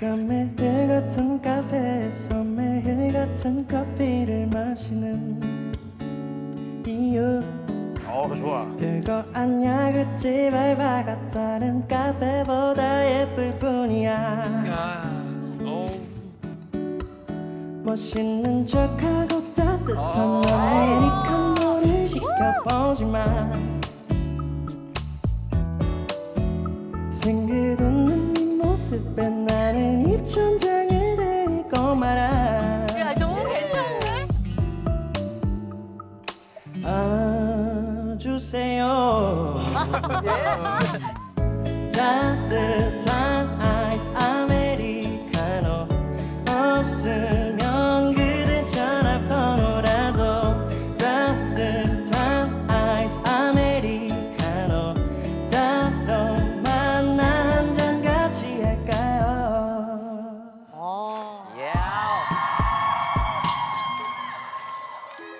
네가 매일 같은 카페에서 매일 같은 커피를 마시는 이유. 어 좋아. 별거 아냐 그치? 밟아가 다른 카페보다 예쁠 뿐이야. 야, 어우. 멋있는 척하고 따뜻한 아메리칸 노를 시켜보지만 생각없는 네 모습에 말아. 야 너무 괜찮은데? 주세요. 따뜻한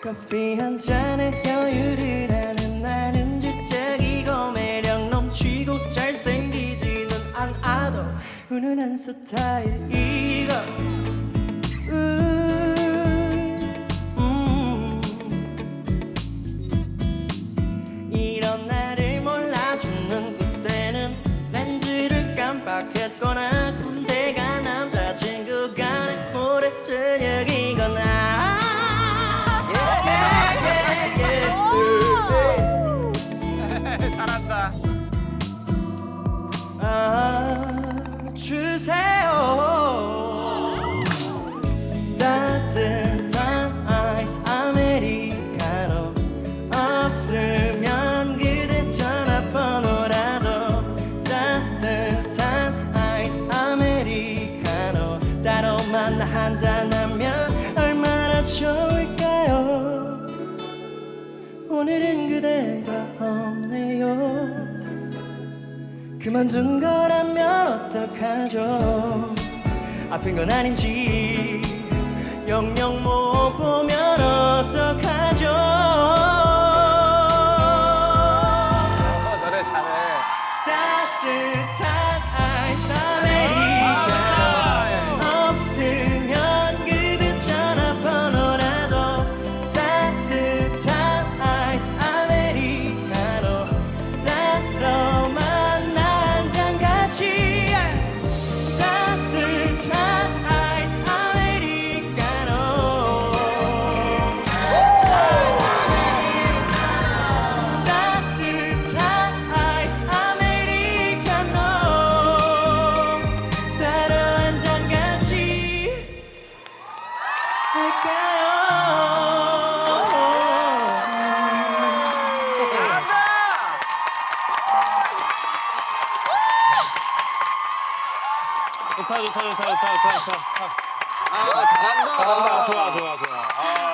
커피 한 잔에 여유를 하는 나는 지적이고 매력 넘치고 잘생기지는 않아도 훈훈한 스타일이고 없으면 그대 전화번호라도 따뜻한 아이스 아메리카노 따로 만나 한잔하면 얼마나 좋을까요? 오늘은 그대가 없네요. 그만둔 거라면 어떡하죠? 아픈 건 아닌지 영영 못 보면 좋다 좋다 좋다 좋다 좋다. 아 잘한다. 잘한다. 좋아 좋아 좋아. 아.